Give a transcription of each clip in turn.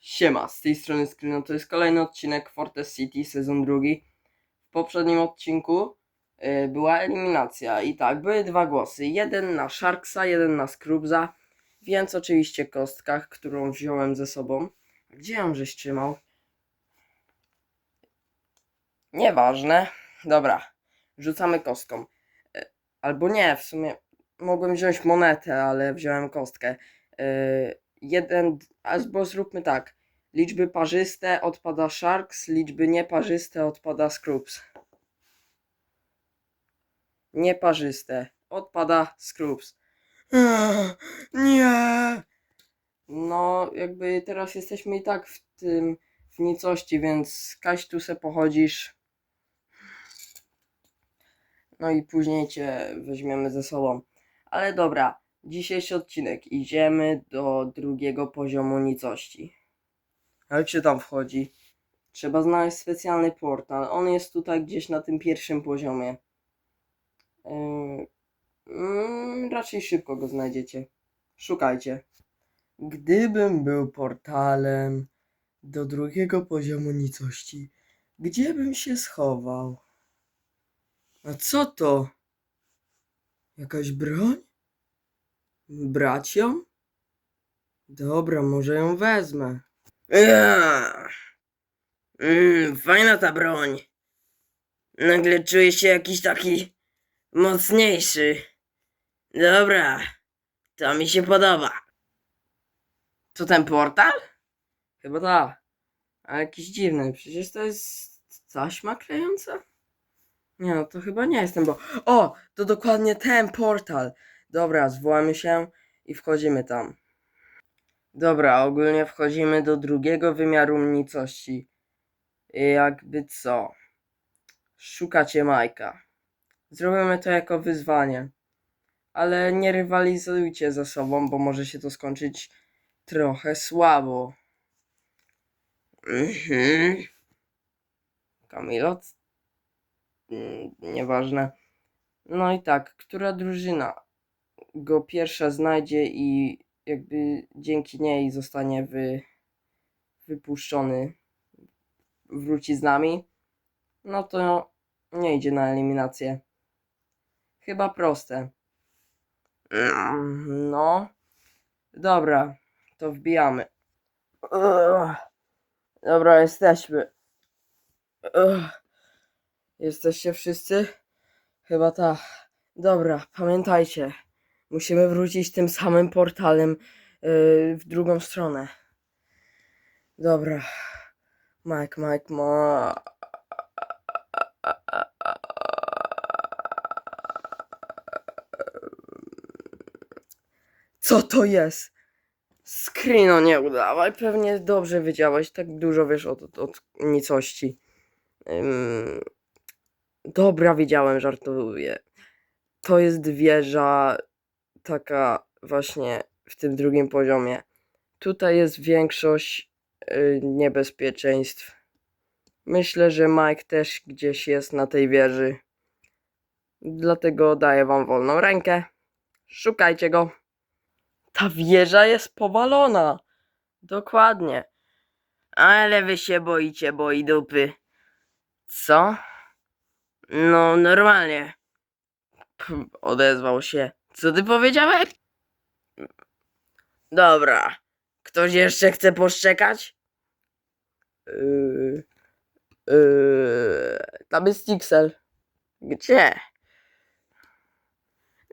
Siema, z tej strony Screeno, to jest kolejny odcinek Fortress City, sezon drugi. W poprzednim odcinku y, była eliminacja i tak, były dwa głosy. Jeden na Sharksa, jeden na Scrubsa, więc oczywiście kostkach, którą wziąłem ze sobą. Gdzie ją żeś trzymał? Nieważne. Dobra, rzucamy kostką. Y, Albo nie, w sumie mogłem wziąć monetę, ale wziąłem kostkę. Y, jeden, albo zróbmy tak. Liczby parzyste odpada Sharks, liczby nieparzyste odpada Scrubs. Nieparzyste odpada Scrubs. Nie! No, jakby teraz jesteśmy i tak w tym, w nicości, więc Kaś tu se pochodzisz. No i później cię weźmiemy ze sobą. Ale dobra, dzisiejszy odcinek. Idziemy do drugiego poziomu nicości. Jak się tam wchodzi? Trzeba znaleźć specjalny portal. On jest tutaj gdzieś na tym pierwszym poziomie. Yy, mm, raczej szybko go znajdziecie. Szukajcie. Gdybym był portalem do drugiego poziomu nicości, gdzie bym się schował? A co to? Jakaś broń? Brać ją? Dobra, może ją wezmę. Mm, fajna ta broń. Nagle czuję się jakiś taki mocniejszy. Dobra, to mi się podoba. To ten portal? Chyba tak. A jakiś dziwny, przecież to jest taśma klejąca? Nie no, to chyba nie jestem, bo... O, to dokładnie ten portal. Dobra, zwołamy się i wchodzimy tam. Dobra, ogólnie wchodzimy do drugiego wymiaru nicości. I Jakby co? Szukacie Majka. Zrobimy to jako wyzwanie. Ale nie rywalizujcie ze sobą, bo może się to skończyć trochę słabo. Mhm. Kamilot? Mm, Nieważne. No i tak, która drużyna go pierwsza znajdzie i jakby dzięki niej zostanie wy, wypuszczony, wróci z nami, no to nie idzie na eliminację. Chyba proste. No, dobra, to wbijamy. Dobra, jesteśmy. Jesteście wszyscy? Chyba tak. Dobra, pamiętajcie. Musimy wrócić tym samym portalem yy, w drugą stronę. Dobra. Mike, Mike, ma. Co to jest? Screeno nie udawaj, pewnie dobrze wiedziałeś, tak dużo wiesz od, od, od nicości. Ym, dobra, wiedziałem, żartuję. To jest wieża taka właśnie w tym drugim poziomie. Tutaj jest większość y, niebezpieczeństw. Myślę, że Mike też gdzieś jest na tej wieży. Dlatego daję wam wolną rękę. Szukajcie go. Ta wieża jest powalona. Dokładnie. Ale wy się boicie, boi dupy. Co? No, normalnie. Pff, odezwał się. Co ty powiedziałeś? Dobra. Ktoś jeszcze chce poszczekać? Yy, yy, tam jest Nixel. Gdzie?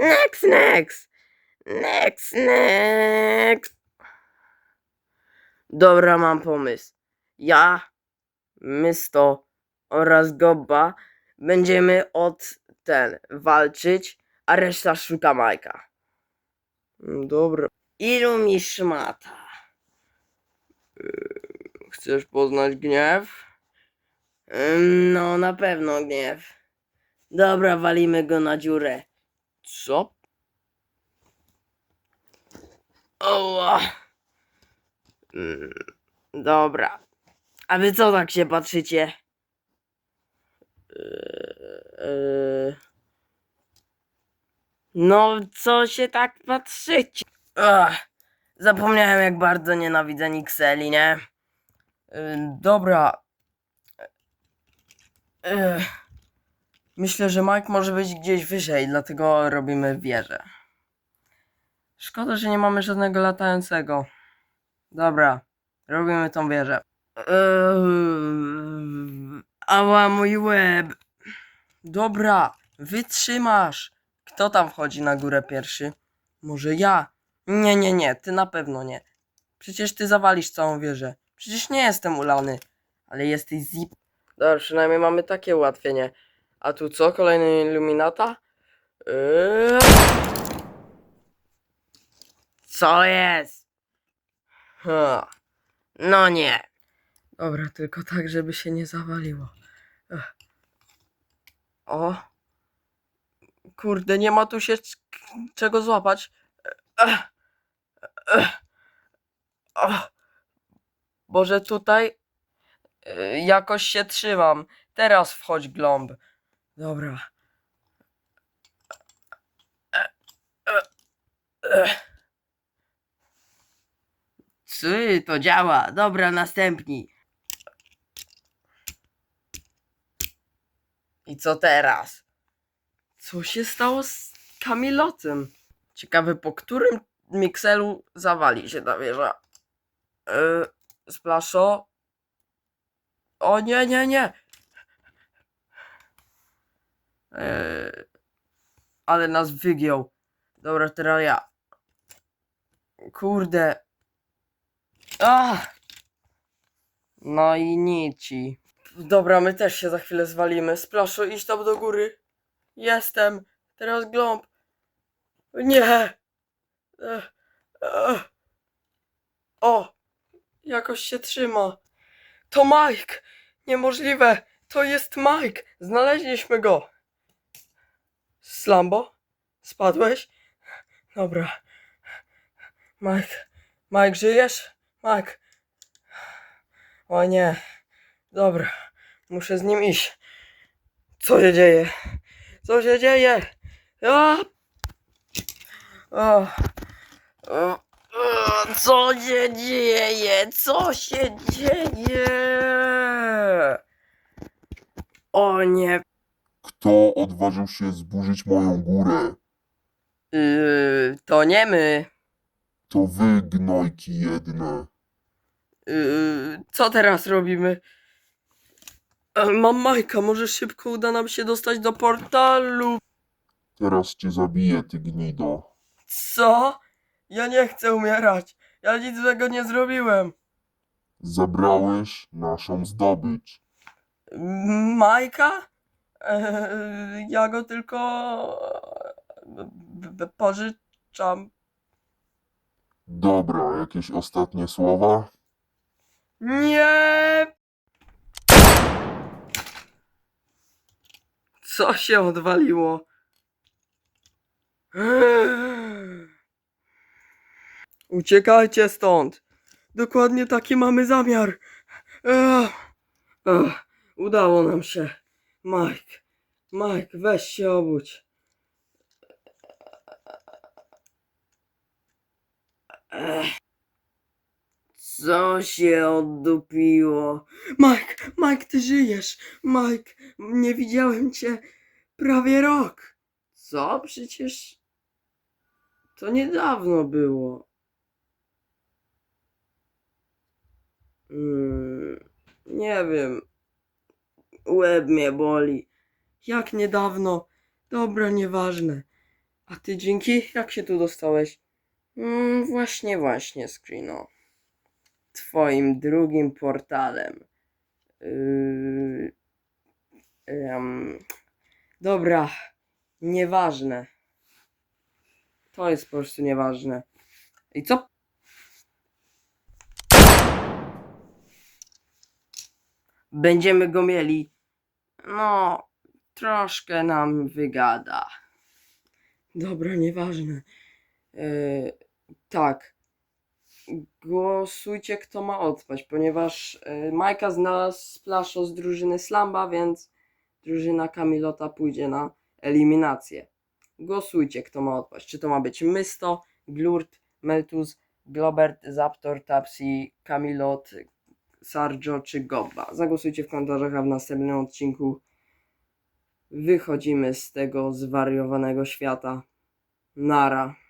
Next, next! Next, next! Dobra, mam pomysł. Ja, Mysto oraz Gobba będziemy od ten walczyć, a reszta szuka Majka. Mm, Dobra. Ilu mi szmata? Yy, Chcesz poznać gniew? No, na pewno gniew. Dobra, walimy go na dziurę. Co? Oła. Dobra. A wy co tak się patrzycie? Yy, No, co się tak patrzycie? Ach, zapomniałem jak bardzo nienawidzę Nixeli, nie? Dobra. Myślę, że Mike może być gdzieś wyżej, dlatego robimy wieżę. Szkoda, że nie mamy żadnego latającego. Dobra, robimy tą wieżę. Ała, mój łeb. Dobra, wytrzymasz. Kto tam wchodzi na górę pierwszy? Może ja? Nie, nie, nie, ty na pewno nie. Przecież ty zawalisz całą wieżę. Przecież nie jestem ulany. Ale jesteś zip. Dobra, przynajmniej mamy takie ułatwienie. A tu co? Kolejny iluminata? Eee... Co jest? Ha. No nie. Dobra, tylko tak, żeby się nie zawaliło. Ech. O. Kurde, nie ma tu się czego złapać. Ech. Ech. Boże, tutaj y, jakoś się trzymam. Teraz wchodź gląb. Dobra. Ty, to działa. Dobra, następni. I co teraz? Co się stało z Kamilotem? Ciekawe, po którym mikselu zawali się ta wieża. Yy, splaszo. O nie, nie, nie. Yy, ale nas wygiął. Dobra, teraz ja. Kurde. Ach. No i nici. Dobra, my też się za chwilę zwalimy. Splaszo, idź tam do góry. Jestem. Teraz gląb. Nie. O. Jakoś się trzyma. To Mike. Niemożliwe. To jest Mike. Znaleźliśmy go. Slambo? Spadłeś? Dobra. Mike. Mike, żyjesz? Mike. O nie. Dobra. Muszę z nim iść. Co się dzieje? Co się dzieje? O. O. Co się dzieje? Co się dzieje? O nie. Kto odważył się zburzyć moją górę? Yy, to nie my. To wy, gnojki jedne. Yy, co teraz robimy? E, Mam Majka, może szybko uda nam się dostać do portalu. Teraz cię zabiję, ty gnido. Co? Ja nie chcę umierać. Ja nic złego nie zrobiłem. Zabrałeś naszą zdobycz. Majka? Eee, ja go tylko b- b- pożyczam. Dobra, jakieś ostatnie słowa? Nie! Co się odwaliło? Uciekajcie stąd! Dokładnie taki mamy zamiar. Udało nam się. Mike, Mike, weź się obudź. Ech. Co się oddupiło? Mike, Mike, ty żyjesz! Mike, nie widziałem cię prawie rok. Co? Przecież to niedawno było. Mm, nie wiem. Łeb mnie boli. Jak niedawno? Dobra, nieważne. A ty dzięki? Jak się tu dostałeś? Mm, właśnie, właśnie, Screeno twoim drugim portalem. Yy, em, dobra, nieważne. To jest po prostu nieważne. I co? Będziemy go mieli. No, troszkę nam wygada. Dobra, nieważne. Yy, tak głosujcie, kto ma odpaść, ponieważ y, Majka znalazł splaszo z drużyny Slamba, więc drużyna Kamilota pójdzie na eliminację. Głosujcie, kto ma odpaść. Czy to ma być Mysto, Glurt, Meltus, Globert, Zaptor, Tapsi, Kamilot, Sarjo czy Gobba. Zagłosujcie w komentarzach, a w następnym odcinku wychodzimy z tego zwariowanego świata. Nara.